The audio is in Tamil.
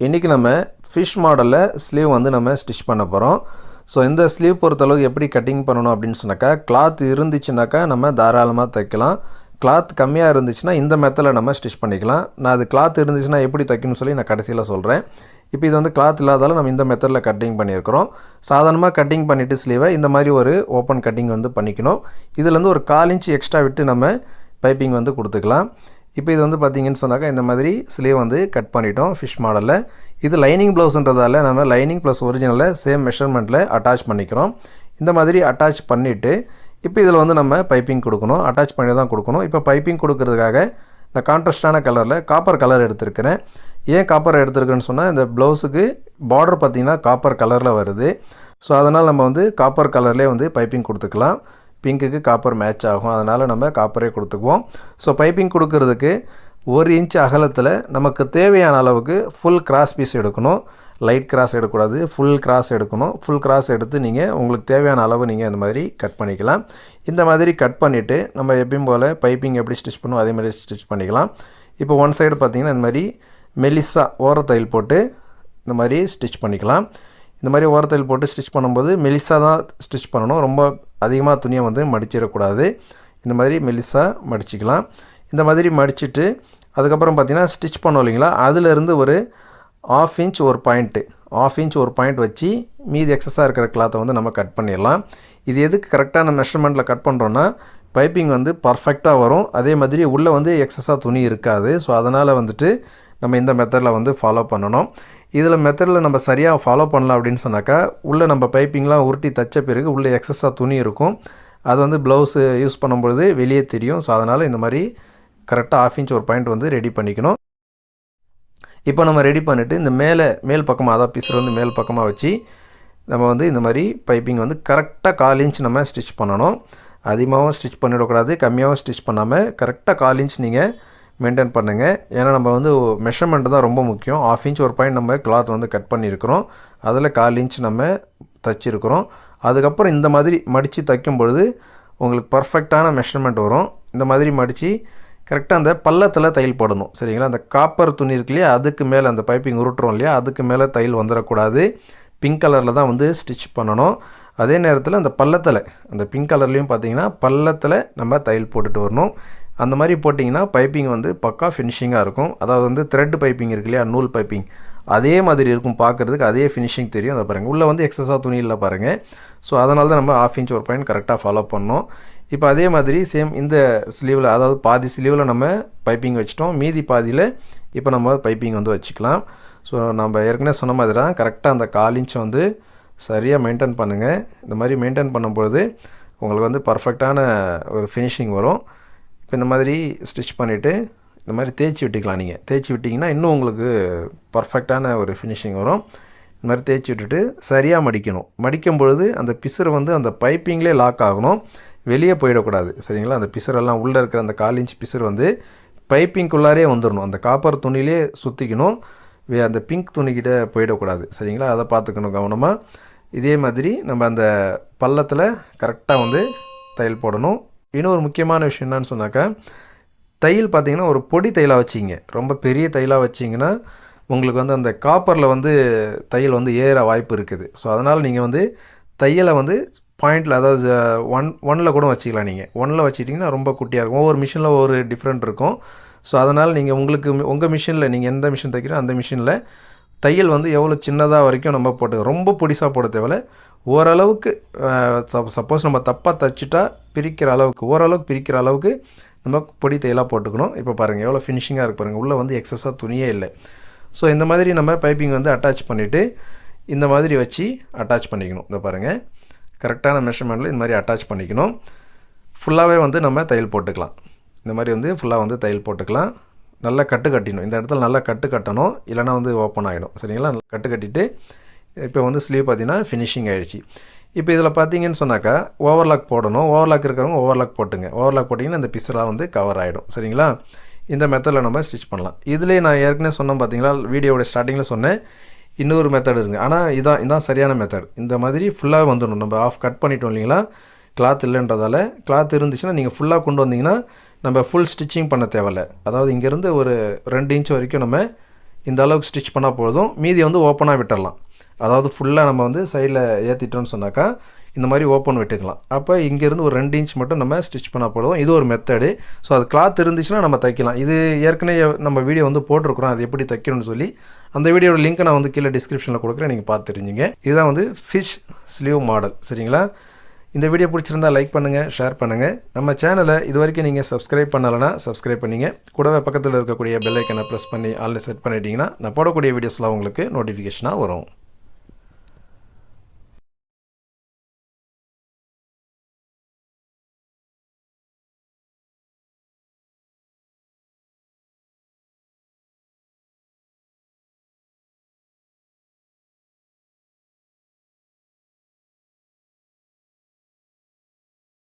இன்றைக்கி நம்ம ஃபிஷ் மாடலில் ஸ்லீவ் வந்து நம்ம ஸ்டிச் பண்ண போகிறோம் ஸோ இந்த ஸ்லீவ் பொறுத்தளவுக்கு எப்படி கட்டிங் பண்ணணும் அப்படின்னு சொன்னாக்கா கிளாத் இருந்துச்சுனாக்கா நம்ம தாராளமாக தைக்கலாம். கிளாத் கம்மியாக இருந்துச்சுன்னா இந்த மெத்தடில் நம்ம ஸ்டிச் பண்ணிக்கலாம். நான் அது கிளாத் இருந்துச்சுன்னா எப்படி தைக்கணும்னு சொல்லி நான் கடைசியில் சொல்கிறேன் இப்போ இது வந்து கிளாத் இல்லாதாலும் நம்ம இந்த மெத்தடில் கட்டிங் பண்ணியிருக்கிறோம். சாதாரணமாக கட்டிங் பண்ணிவிட்டு ஸ்லீவை இந்த மாதிரி ஒரு ஓப்பன் கட்டிங் வந்து பண்ணிக்கணும். இதுலேருந்து ஒரு கால் இன்ச் எக்ஸ்ட்ரா விட்டு நம்ம பைப்பிங் வந்து கொடுத்துக்கலாம். இப்போ இது வந்து பார்த்தீங்கன்னு சொன்னாக்கா இந்த மாதிரி ஸ்லீவ் வந்து கட் பண்ணிட்டோம் ஃபிஷ் மாடலில் இது லைனிங் ப்ளவுஸ்ன்றதால நம்ம லைனிங் ப்ளஸ் ஒரிஜினலில் சேம் மெஷர்மெண்ட்டில் அட்டாச் பண்ணிக்கிறோம். இந்த மாதிரி அட்டாச் பண்ணிவிட்டு இப்போ இதில் வந்து நம்ம பைப்பிங் கொடுக்கணும் அட்டாச் பண்ணி தான் கொடுக்கணும். இப்போ பைப்பிங் கொடுக்கறதுக்காக நான் கான்ட்ராஸ்டான கலரில் காப்பர் கலர் எடுத்திருக்கிறேன். ஏன் காப்பர் எடுத்திருக்கேன்னு சொன்னால் இந்த ப்ளவுஸுக்கு பார்டர் பார்த்திங்கன்னா காப்பர் கலரில் வருது. ஸோ அதனால் நம்ம வந்து காப்பர் கலர்லேயே வந்து பைப்பிங் கொடுத்துக்கலாம். பிங்க்குக்கு காப்பர் மேட்ச் ஆகும். அதனால் நம்ம காப்பரே கொடுத்துக்குவோம். ஸோ பைப்பிங் கொடுக்கறதுக்கு ஒரு இன்ச் அகலத்தில் நமக்கு தேவையான அளவுக்கு ஃபுல் கிராஸ் பீஸ் எடுக்கணும். லைட் கிராஸ் எடுக்கக்கூடாது. ஃபுல் கிராஸ் எடுக்கணும். ஃபுல் கிராஸ் எடுத்து நீங்கள் உங்களுக்கு தேவையான அளவு நீங்கள் இந்த மாதிரி கட் பண்ணிக்கலாம். இந்த மாதிரி கட் பண்ணிவிட்டு நம்ம எப்பயும் போல் பைப்பிங் எப்படி ஸ்டிச் பண்ணுவோம் அதே மாதிரி ஸ்டிச் பண்ணிக்கலாம். இப்போ ஒன் சைடு பார்த்திங்கன்னா இந்த மாதிரி மெலிசா ஓரத்தையில் போட்டு இந்த மாதிரி ஸ்டிச் பண்ணிக்கலாம். இந்த மாதிரி ஓரத்தில் போட்டு ஸ்டிச் பண்ணும்போது மெலிசாக தான் ஸ்டிச் பண்ணணும். ரொம்ப அதிகமாக துணியை வந்து மடிச்சிடக்கூடாது. இந்த மாதிரி மெலிசாக மடிச்சிக்கலாம். இந்த மாதிரி மடிச்சுட்டு அதுக்கப்புறம் பார்த்திங்கன்னா ஸ்டிச் பண்ணோம் இல்லைங்களா? அதிலேருந்து ஒரு ஆஃப் இன்ச் ஒரு பாயிண்ட்டு ஆஃப் இன்ச் ஒரு பாயிண்ட் வச்சு மீதி எக்ஸஸாக இருக்கிற கிளாத்தை வந்து நம்ம கட் பண்ணிடலாம். இது எதுக்கு கரெக்டான மெஷர்மெண்ட்டில் கட் பண்ணுறோன்னா பைப்பிங் வந்து பர்ஃபெக்டாக வரும். அதே மாதிரி உள்ளே வந்து எக்ஸஸாக துணி இருக்காது. ஸோ அதனால் வந்துட்டு நம்ம இந்த மெத்தடில் வந்து ஃபாலோ பண்ணணும். இதில் மெத்தடில் நம்ம சரியாக ஃபாலோ பண்ணலாம் அப்படின்னு சொன்னாக்கா உள்ளே நம்ம பைப்பிங்லாம் உருட்டி தைச்ச பிறகு உள்ளே எக்ஸஸாக துணி இருக்கும். அது வந்து ப்ளவுஸு யூஸ் பண்ணும்பொழுது வெளியே தெரியும். ஸோ அதனால் இந்த மாதிரி கரெக்டாக ஆஃப் இன்ச் ஒரு பாயிண்ட் வந்து ரெடி பண்ணிக்கணும். இப்போ நம்ம ரெடி பண்ணிவிட்டு இந்த மேலே மேல் பக்கமாக அதாவது பிசர் வந்து மேல் பக்கமாக வச்சு நம்ம வந்து இந்த மாதிரி பைப்பிங் வந்து கரெக்டாக கால் இன்ச் நம்ம ஸ்டிச் பண்ணணும். அதிகமாகவும் ஸ்டிச் பண்ணிடக்கூடாது கம்மியாகவும் ஸ்டிச் பண்ணாமல் கரெக்டாக கால் இன்ச் நீங்கள் மெயின்டைன் பண்ணுங்கள் ஏன்னா நம்ம வந்து மெஷர்மெண்ட் தான் ரொம்ப முக்கியம். ஆஃப் இன்ச் ஒரு பாயிண்ட் நம்ம கிளாத் வந்து கட் பண்ணியிருக்கிறோம். அதில் கால் இன்ச் நம்ம தைச்சிருக்கிறோம். அதுக்கப்புறம் இந்த மாதிரி மடித்து தைக்கும் பொழுது உங்களுக்கு பர்ஃபெக்டான மெஷர்மெண்ட் வரும். இந்த மாதிரி மடித்து கரெக்டாக அந்த பள்ளத்தில் தையல் போடணும். சரிங்களா? அந்த காப்பர் துணி இருக்கு இல்லையா? அதுக்கு மேலே அந்த பைப்பிங் உருட்டுறோம் இல்லையா? அதுக்கு மேலே தையல் வந்துடக்கூடாது பிங்க் கலரில் தான் வந்து ஸ்டிச் பண்ணணும். அதே நேரத்தில் அந்த பள்ளத்தில் அந்த பிங்க் கலர்லேயும் பார்த்தீங்கன்னா பள்ளத்தில் நம்ம தையல் போட்டுட்டு வரணும். அந்த மாதிரி போட்டிங்கன்னா பைப்பிங் வந்து பக்கா ஃபினிஷிங்காக இருக்கும். அதாவது வந்து த்ரெட் பைப்பிங் இருக்கு இல்லையா? நூல் பைப்பிங் அதே மாதிரி இருக்கும் பார்க்குறதுக்கு அதே ஃபினிஷிங் தெரியும். அதை பாருங்கள் உள்ளே வந்து எக்ஸஸாக துணி இல்லை பாருங்கள் ஸோ அதனால தான் நம்ம ஆஃப் இன்ச் ஒரு பாயிண்ட் கரெக்டாக ஃபாலோ பண்ணோம். இப்போ அதே மாதிரி சேம் இந்த ஸ்லீவில் அதாவது பாதி ஸ்லீவில் நம்ம பைப்பிங் வச்சிட்டோம். மீதி பாதியில் இப்போ நம்ம பைப்பிங் வந்து வச்சுக்கலாம். ஸோ நம்ம ஏற்கனவே சொன்ன மாதிரி தான் கரெக்டாக அந்த கால் இன்ச் வந்து சரியாக மெயின்டைன் பண்ணுங்கள் இந்த மாதிரி மெயின்டைன் பண்ணும்பொழுது உங்களுக்கு வந்து பர்ஃபெக்டான ஒரு ஃபினிஷிங் வரும். இப்போ இந்த மாதிரி ஸ்டிச் பண்ணிவிட்டு இந்த மாதிரி தேய்ச்சி விட்டுக்கலாம் நீங்கள் தேய்ச்சி விட்டிங்கன்னா இன்னும் உங்களுக்கு பர்ஃபெக்டான ஒரு ஃபினிஷிங் வரும். இந்த மாதிரி தேய்ச்சி விட்டுட்டு சரியாக மடிக்கணும். மடிக்கும் பொழுது அந்த பிசுறு வந்து அந்த பைப்பிங்லேயே லாக் ஆகணும். வெளியே போயிடக்கூடாது. சரிங்களா? அந்த பிசுறெல்லாம் உள்ளே இருக்கிற அந்த கால் இன்ச் பிசுறு வந்து பைப்பிங்குள்ளாரே வந்துடணும் அந்த காப்பர் துணியிலே சுற்றிக்கணும் அந்த பிங்க் துணிக்கிட்ட போயிடக்கூடாது. சரிங்களா? அதை பார்த்துக்கணும் கவனமாக இதே மாதிரி நம்ம அந்த பள்ளத்தில் கரெக்டாக வந்து தையல் போடணும். இன்னொரு முக்கியமான விஷயம் என்னன்னு சொன்னாக்கா தையல் பார்த்தீங்கன்னா ஒரு பொடி தையலாக வச்சிங்க. ரொம்ப பெரிய தையலாக வச்சிங்கன்னா உங்களுக்கு வந்து அந்த காப்பரில் வந்து தையல் வந்து ஏற வாய்ப்பு இருக்குது. ஸோ அதனால் நீங்கள் வந்து தையலை வந்து பாயிண்டில் அதாவது ஒன் ஒனில் கூட வச்சுக்கலாம் நீங்கள் ஒனில் வச்சுட்டிங்கன்னா ரொம்ப குட்டியாக இருக்கும். ஒவ்வொரு மிஷினில் ஒவ்வொரு டிஃப்ரெண்ட் இருக்கும். ஸோ அதனால் நீங்கள் உங்களுக்கு உங்கள் மிஷினில் நீங்கள் எந்த மிஷின் தைக்கிறோ அந்த மிஷினில் தையல் வந்து எவ்வளோ சின்னதாக வரைக்கும் நம்ம போட்டு ரொம்ப பொடிசாக போட தேவையில்ல. ஓரளவுக்கு சப்போஸ் நம்ம தப்பாக தைச்சிட்டா பிரிக்கிற அளவுக்கு ஓரளவுக்கு பிரிக்கிற அளவுக்கு நம்ம பொடி தையலாக போட்டுக்கணும். இப்போ பாருங்கள் எவ்வளோ ஃபினிஷிங்காக இருக்கு பாருங்கள் உள்ளே வந்து எக்ஸஸாக துணியே இல்லை. ஸோ இந்த மாதிரி நம்ம பைப்பிங் வந்து அட்டாச் பண்ணிவிட்டு இந்த மாதிரி வச்சு அட்டாச் பண்ணிக்கணும். இந்த பாருங்கள் கரெக்டான மெஷர்மெண்ட்டில் இந்த மாதிரி அட்டாச் பண்ணிக்கணும். ஃபுல்லாகவே வந்து நம்ம தையல் போட்டுக்கலாம். இந்த மாதிரி வந்து ஃபுல்லாக வந்து தையல் போட்டுக்கலாம். நல்லா கட்டு கட்டிடணும். இந்த இடத்துல நல்லா கட்டு கட்டணும். இல்லைனா வந்து ஓப்பன் ஆகிடும் சரிங்களா? கட்டு கட்டிட்டு இப்போ வந்து ஸ்லீவ் பார்த்தீங்கன்னா ஃபினிஷிங் ஆகிடுச்சு இப்போ இதில் பார்த்தீங்கன்னு சொன்னாக்கா ஓவர்லாக் போடணும். ஓவர்லாக் இருக்கிறவங்க ஓவர்லாக் போட்டுங்க. ஓவர்லாக் போட்டிங்கன்னா இந்த பிஸ்ஸெலாம் வந்து கவர் ஆகிடும் சரிங்களா? இந்த மெத்தடில் நம்ம ஸ்டிச் பண்ணலாம். இதிலே நான் ஏற்கனவே சொன்னேன் பார்த்தீங்களா? வீடியோட ஸ்டார்டிங்கில் சொன்னேன். இன்னொரு மெத்தட் இருக்குது ஆனால் இதான் இதான் சரியான மெத்தட் இந்த மாதிரி ஃபுல்லாக வந்துடணும். நம்ம ஆஃப் கட் பண்ணிட்டோம் இல்லைங்களா? கிளாத் இல்லைன்றதால கிளாத் இருந்துச்சுன்னா நீங்கள் ஃபுல்லாக கொண்டு வந்தீங்கன்னா நம்ம ஃபுல் ஸ்டிச்சிங் பண்ண தேவையில்ல. அதாவது இங்கேருந்து ஒரு ரெண்டு இன்ச் வரைக்கும் நம்ம இந்த அளவுக்கு ஸ்டிச் பண்ணால் போதும். மீதி வந்து ஓப்பனாக விட்டுடலாம் அதாவது ஃபுல்லாக நம்ம வந்து சைடில் ஏற்றிட்டோம்னு சொன்னாக்கா இந்த மாதிரி ஓப்பன் விட்டுக்கலாம். அப்போ இங்கேருந்து ஒரு ரெண்டு இன்ச் மட்டும் நம்ம ஸ்டிச் பண்ணால் போதும். இது ஒரு மெத்தடு ஸோ அது கிளாத் இருந்துச்சுன்னா நம்ம தைக்கலாம். இது ஏற்கனவே நம்ம வீடியோ வந்து போட்டிருக்கிறோம். அது எப்படி தைக்கணும்னு சொல்லி. அந்த வீடியோட லிங்க்கை நான் வந்து கீழே டிஸ்கிரிப்ஷனில் கொடுக்குறேன். நீங்கள் பார்த்து தெரிஞ்சுங்க. இதுதான் வந்து ஃபிஷ் ஸ்லீவ் மாடல் சரிங்களா? இந்த வீடியோ பிடிச்சிருந்தா லைக் பண்ணுங்கள் ஷேர் பண்ணுங்கள் நம்ம சேனலை இது வரைக்கும் நீங்கள் சப்ஸ்கிரைப் பண்ணலைன்னா சப்ஸ்கிரைப் பண்ணிங்க. கூடவே பக்கத்தில் இருக்கக்கூடிய பெல் ஐக்கனை ப்ரெஸ் பண்ணி ஆல்ரெடி செட் பண்ணிட்டீங்கன்னா நான் போடக்கூடிய வீடியோஸ்லாம் உங்களுக்கு நோட்டிஃபிகேஷனாக வரும்.